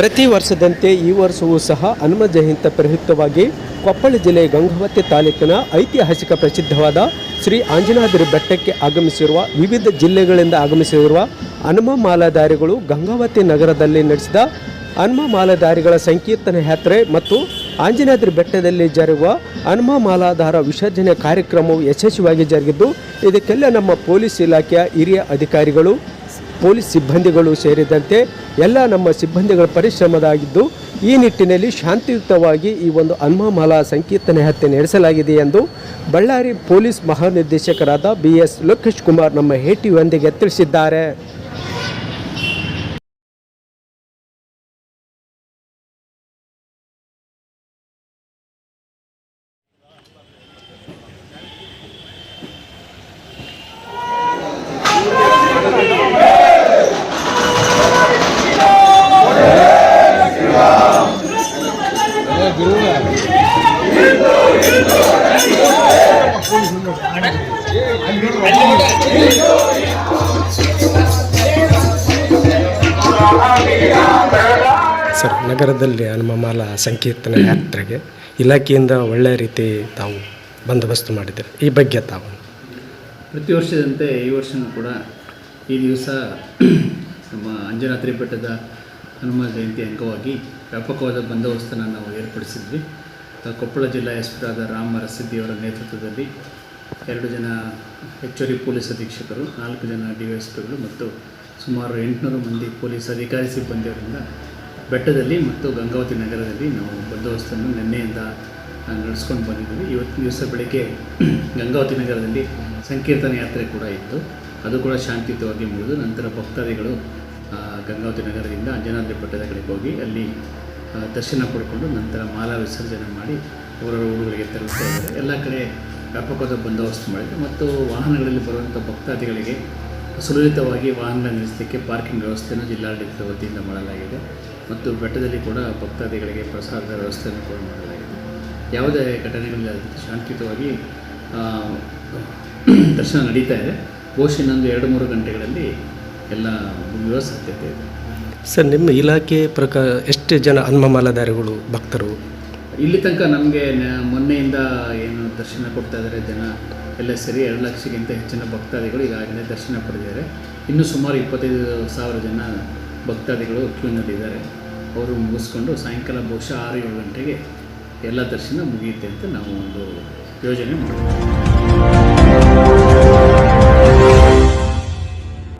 ಪ್ರತಿ ವರ್ಷದಂತೆ ಈ ವರ್ಷವೂ ಸಹ ಹನುಮ ಜಯಂತ ಪ್ರಯುಕ್ತವಾಗಿ ಕೊಪ್ಪಳ ಜಿಲ್ಲೆ ಗಂಗಾವತಿ ತಾಲೂಕಿನ ಐತಿಹಾಸಿಕ ಪ್ರಸಿದ್ಧವಾದ ಶ್ರೀ ಆಂಜನಾದ್ರಿ ಬೆಟ್ಟಕ್ಕೆ ಆಗಮಿಸಿರುವ ವಿವಿಧ ಜಿಲ್ಲೆಗಳಿಂದ ಆಗಮಿಸಿರುವ ಹನುಮ ಮಾಲಾಧಾರಿಗಳು ಗಂಗಾವತಿ ನಗರದಲ್ಲಿ ನಡೆಸಿದ ಹನುಮ ಮಾಲಾಧಾರಿಗಳ ಸಂಕೀರ್ತನ ಯಾತ್ರೆ ಮತ್ತು ಆಂಜನಾದ್ರಿ ಬೆಟ್ಟದಲ್ಲಿ ಜರುಗುವ ಹನುಮ ಮಾಲಾಧಾರ ವಿಸರ್ಜನೆ ಕಾರ್ಯಕ್ರಮವು ಯಶಸ್ವಿಯಾಗಿ ಜರುಗಿದ್ದು, ಇದಕ್ಕೆಲ್ಲ ನಮ್ಮ ಪೊಲೀಸ್ ಇಲಾಖೆಯ ಹಿರಿಯ ಅಧಿಕಾರಿಗಳು ಪೊಲೀಸ್ ಸಿಬ್ಬಂದಿಗಳು ಸೇರಿದಂತೆ ಎಲ್ಲ ನಮ್ಮ ಸಿಬ್ಬಂದಿಗಳ ಪರಿಶ್ರಮದಾಗಿದ್ದು, ಈ ನಿಟ್ಟಿನಲ್ಲಿ ಶಾಂತಿಯುತವಾಗಿ ಈ ಒಂದು ಹನುಮಮಾಲಾ ಸಂಕೀರ್ತನೆ ಹತ್ಯೆ ನಡೆಸಲಾಗಿದೆ ಎಂದು ಬಳ್ಳಾರಿ ಪೊಲೀಸ್ ಮಹಾನಿರ್ದೇಶಕರಾದ ಬಿ ಎಸ್ ಲೋಕೇಶ್ ಕುಮಾರ್ ನಮ್ಮ ಹೇಟಿಯೊಂದಿಗೆ ತಿಳಿಸಿದ್ದಾರೆ. ಸರ್, ನಗರದಲ್ಲಿ ಹನುಮಾಲ ಸಂಕೀರ್ತನ ಯಾತ್ರೆಗೆ ಇಲಾಖೆಯಿಂದ ಒಳ್ಳೆಯ ರೀತಿ ತಾವು ಬಂದೋಬಸ್ತು ಮಾಡಿದ್ದಾರೆ. ಈ ಬಗ್ಗೆ ತಾವು. ಪ್ರತಿ ವರ್ಷದಂತೆ ಈ ವರ್ಷವೂ ಕೂಡ ಈ ದಿವಸ ನಮ್ಮ ಅಂಜನಾದ್ರಿ ಬೆಟ್ಟದ ಹನುಮ ಜಯಂತಿ ಅಂಗವಾಗಿ ವ್ಯಾಪಕವಾದ ಬಂದೋಬಸ್ತನ್ನು ನಾವು ಏರ್ಪಡಿಸಿದ್ವಿ. ಕೊಪ್ಪಳ ಜಿಲ್ಲಾ ಎಸ್ ಪಿ ಆದ ರಾಮ್ ರಸಿದ್ದಿಯವರ ನೇತೃತ್ವದಲ್ಲಿ ಎರಡು ಜನ ಹೆಚ್ಚುವರಿ ಪೊಲೀಸ್ ಅಧೀಕ್ಷಕರು, ನಾಲ್ಕು ಜನ ಡಿ ಎಸ್ ಪಿಗಳು ಮತ್ತು ಸುಮಾರು ಎಂಟುನೂರು ಮಂದಿ ಪೊಲೀಸ್ ಅಧಿಕಾರಿ ಸಿಬ್ಬಂದಿಯವರಿಂದ ಬೆಟ್ಟದಲ್ಲಿ ಮತ್ತು ಗಂಗಾವತಿ ನಗರದಲ್ಲಿ ನಾವು ಬಂದೋಬಸ್ತನ್ನು ನಿನ್ನೆಯಿಂದ ನಡೆಸ್ಕೊಂಡು ಬಂದಿದ್ದೀವಿ. ಇವತ್ತು ದಿವಸ ಬೆಳಗ್ಗೆ ಗಂಗಾವತಿ ನಗರದಲ್ಲಿ ಸಂಕೀರ್ತನ ಯಾತ್ರೆ ಕೂಡ ಇತ್ತು. ಅದು ಕೂಡ ಶಾಂತಿಯುತವಾಗಿ ಮುಗಿದು ನಂತರ ಭಕ್ತಾದಿಗಳು ಗಂಗಾವತಿ ನಗರದಿಂದ ಅಂಜನಾದ್ರಿ ಬೆಟ್ಟದ ಕಡೆಗೆ ಹೋಗಿ ಅಲ್ಲಿ ದರ್ಶನ ಪಡ್ಕೊಂಡು ನಂತರ ಮಾಲಾ ವಿಸರ್ಜನೆ ಮಾಡಿ ಅವರ ಊರುಗಳಿಗೆ ತೆರಳುತ್ತಾ ಇದ್ದಾರೆ. ಎಲ್ಲ ಕಡೆ ವ್ಯಾಪಕವಾದ ಬಂದೋಬಸ್ತ್ ಮಾಡಿದೆ. ಮತ್ತು ವಾಹನಗಳಲ್ಲಿ ಬರುವಂಥ ಭಕ್ತಾದಿಗಳಿಗೆ ಸುಲಲಿತವಾಗಿ ವಾಹನ ನಿಲ್ಲಿಸಲಿಕ್ಕೆ ಪಾರ್ಕಿಂಗ್ ವ್ಯವಸ್ಥೆಯನ್ನು ಜಿಲ್ಲಾಡಳಿತದ ವತಿಯಿಂದ ಮಾಡಲಾಗಿದೆ. ಮತ್ತು ಬೆಟ್ಟದಲ್ಲಿ ಕೂಡ ಭಕ್ತಾದಿಗಳಿಗೆ ಪ್ರಸಾದದ ವ್ಯವಸ್ಥೆಯನ್ನು ಕೂಡ ಮಾಡಲಾಗಿದೆ. ಯಾವುದೇ ಘಟನೆಗಳಿಲ್ಲ. ಶಾಂತಿಯುತವಾಗಿ ದರ್ಶನ ನಡೀತಾ ಇದೆ. ಬಹುಶಃ ಇನ್ನೊಂದು ಎರಡು ಮೂರು ಗಂಟೆಗಳಲ್ಲಿ ಎಲ್ಲ ಮುಗಿಯುವ ಸಾಧ್ಯತೆ ಇದೆ ಸರ್ ನಿಮ್ಮ ಇಲಾಖೆ ಪ್ರಕಾರ ಎಷ್ಟು ಜನ ಹನುಮಮಾಲಾಧಾರಿಗಳು ಭಕ್ತರು? ಇಲ್ಲಿ ತನಕ ನಮಗೆ ಮೊನ್ನೆಯಿಂದ ಏನು ದರ್ಶನ ಕೊಡ್ತಾ ಇದ್ದಾರೆ ಜನ ಎಲ್ಲ ಸರಿ ಎರಡು ಲಕ್ಷಕ್ಕಿಂತ ಹೆಚ್ಚಿನ ಭಕ್ತಾದಿಗಳು ಈಗಾಗಲೇ ದರ್ಶನ ಪಡೆದಿದ್ದಾರೆ. ಇನ್ನೂ ಸುಮಾರು ಇಪ್ಪತ್ತೈದು ಸಾವಿರ ಜನ ಭಕ್ತಾದಿಗಳು ಕ್ಯೂನಲ್ಲಿದ್ದಾರೆ. ಅವರು ಮುಗಿಸ್ಕೊಂಡು ಸಾಯಂಕಾಲ ಬಹುಶಃ ಆರು ಏಳು ಗಂಟೆಗೆ ಎಲ್ಲ ದರ್ಶನ ಮುಗಿಯುತ್ತೆ ಅಂತ ನಾವು ಒಂದು ಯೋಜನೆ ಮಾಡಿದ್ದೀವಿ